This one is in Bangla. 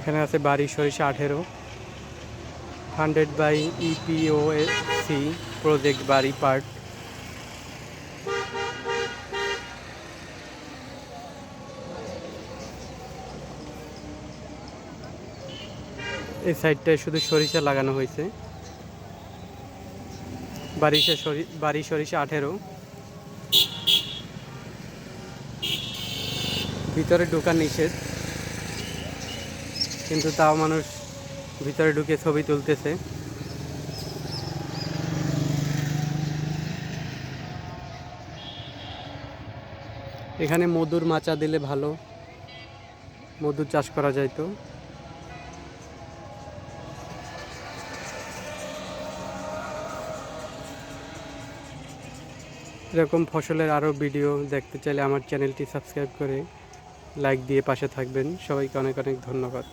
এখানে আছে বাড়ি সরিষা আঠেরো ফান্ডেড বাই ইপিওসি প্রজেক্ট বাড়ি পার্ট এই সাইডটায় শুধু সরিষা লাগানো হয়েছে। বারিশা সরি বাড়ি সরিষা আঠেরো। ভিতরে ঢোকা নিষেধ। কিন্তু তাও মানুষ ভিতরে ঢুকে ছবি তুলতেছে। এখানে মধুর মাচা দিলে ভালো। মধুর চাষ করা যায় তো। এরকম ফসলের আরও ভিডিও দেখতে চাইলে আমার চ্যানেলটি সাবস্ক্রাইব করে লাইক দিয়ে পাশে থাকবেন। সবাইকে অনেক অনেক ধন্যবাদ।